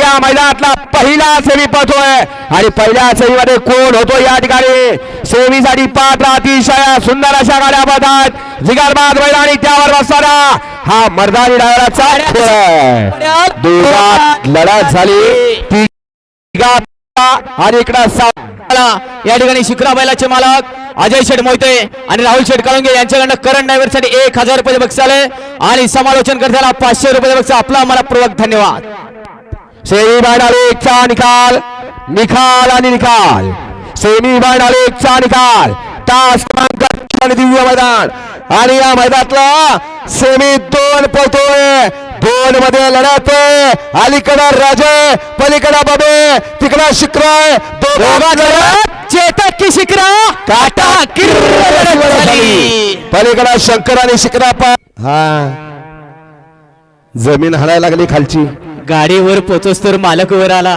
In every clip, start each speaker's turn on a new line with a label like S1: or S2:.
S1: या मैदानातला पहिला सेमी पळतोय आणि पहिल्या सेमीमध्ये कोण होतो या ठिकाणी? सेमीसाठी पात्र अतिशय सुंदर अशा गाड्या पळतात जिगारबाद मैदानी त्यावर बसणारा हा मर्दानी डायराचा खेळ आहे. लढत झाली. आणि इकडं
S2: या ठिकाणी शिखरा बैलाचे मालक अजय शेठ मोहिते आणि राहुल शेठ कळंगे यांच्याकडनं करंट ड्रायव्हरसाठी एक हजार रुपये बक्षीस आले. आणि समालोचन करताना पाचशे रुपये बक्षीस. आपला मला पूर्वक धन्यवाद.
S1: सेमी चा निकाल निकाल आणि निकाल. सेमी चा निकाल. तास क्रमांक दिव्य मैदान. आणि या मैदानातला सेमी दोन पळतोय. दोन मध्ये लढत. अलीकडं राजे पलीकडं बाबे तिकडं लढत.
S2: चेतक की शिखरा.
S1: काटा. पलीकडं शंकर आणि शिकरापा हा. जमीन हलायला लागली खालची.
S2: गाडीवर पोचोस तर मालक वर आला.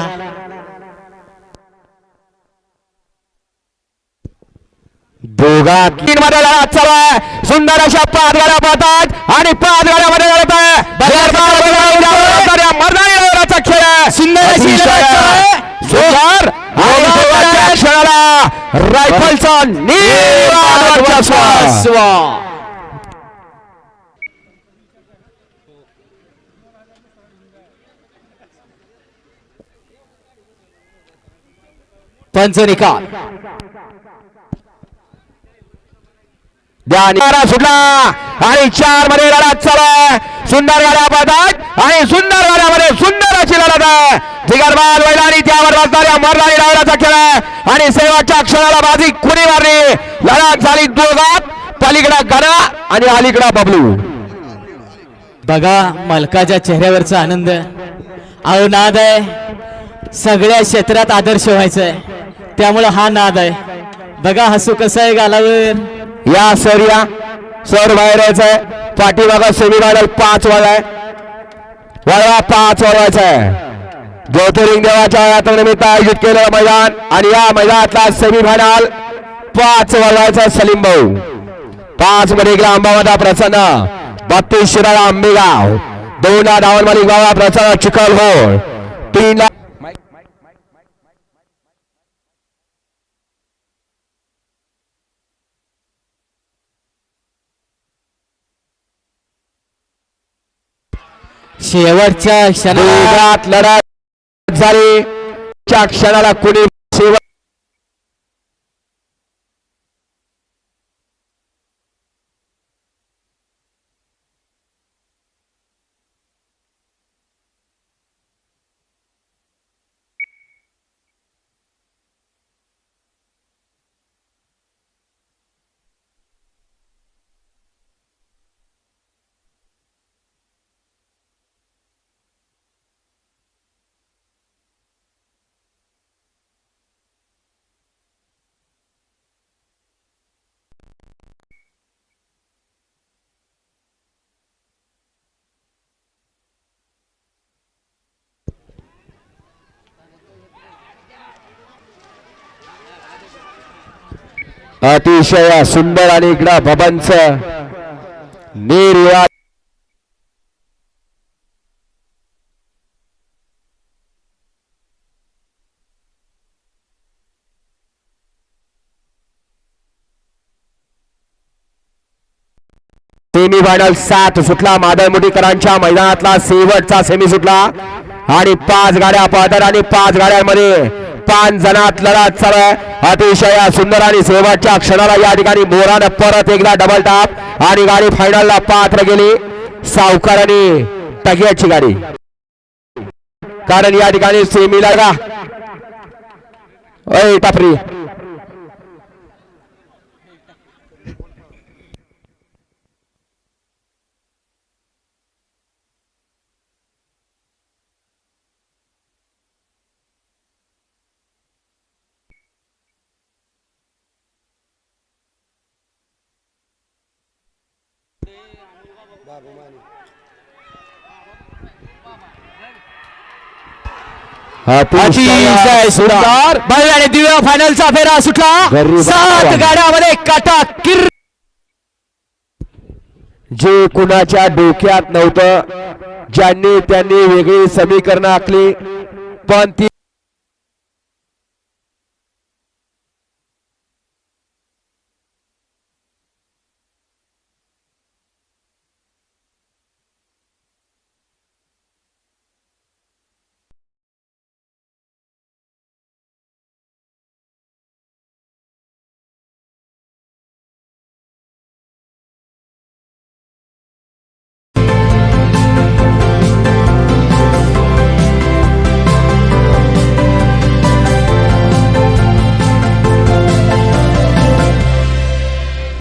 S1: लढत चालू आहे. सुंदर अशा पाच गाड्या पाहतात आणि पाच गाड्यामध्ये डायव्हराचा खेळ.
S2: सुंदर अशी
S1: अतिशय निर्वाद
S2: निकाल
S1: सुटला. आणि चारमध्ये लढत चालू सुंदर गाड्या पाहतात आणि सुंदर गाड्यामध्ये सुंदर अशी लढत आहे. जिगरबाद वैदानी त्यावर बसणाऱ्या मर्दानी डावराचा खेळ आहे. आणि सेवाच्या क्षणाला बाजी कुणी मारली? लढत झाली दोघात पलीकडा गणा आणि अलीकडा बबलू.
S2: बघा मालकाच्या चेहऱ्यावरचा आनंद. अहो नाद आहे. सगळ्या क्षेत्रात आदर्श व्हायचंय. त्यामुळे हा नाद आहे. बघा हसू कसं आहे गालावर.
S1: या सर या सर बाहेर यायचंय पाठीमागा सेमी फायनल पाच वाजा आहे. वळवा पाच वाजवायचा आहे. ज्योतिर्लिंग देवाच्या यात्रेनिमित्त आयोजित केलेलं मैदान आणि या मैदानातला सेमी फायनल पाच वाजवायचा सलीम भाऊ. पाच मध्ये गेला अंबामाता प्रसन्न. बत्तीस शिराळा आंबेगाव दोन धावन धावण मालिक बाबा प्रसन्न चिखल होळ तीन
S2: शेवटच्या
S1: क्षणात लढा झाली. च्या क्षणाला कुणी अतिशय सुंदर आणि इकडं बबनच निर्या सेमी फायनल सात सुटला मादळ मुठीकरांच्या मैदानातला शेवटचा सेमी सुटला. आणि पाच गाड्या पळतात आणि पाच गाड्यांमध्ये पाच जणात लढत चालू आहे. अतिशय सुंदर आणि शेवटच्या क्षणाला या ठिकाणी मोरानं परत एकदा डबल टाप आणि गाडी फायनलला पात्र गेली. सावकार आणि टगियाची गाडी. कारण या ठिकाणी सेमीला का अय टापरी.
S2: बैल आणि दिव्या फायनलचा फेरा सुटला. सात. गाड्यामध्ये काटा किर
S1: जे कुणाच्या डोक्यात नव्हतं ज्यांनी त्यांनी वेगळी समीकरणं आखली पण ती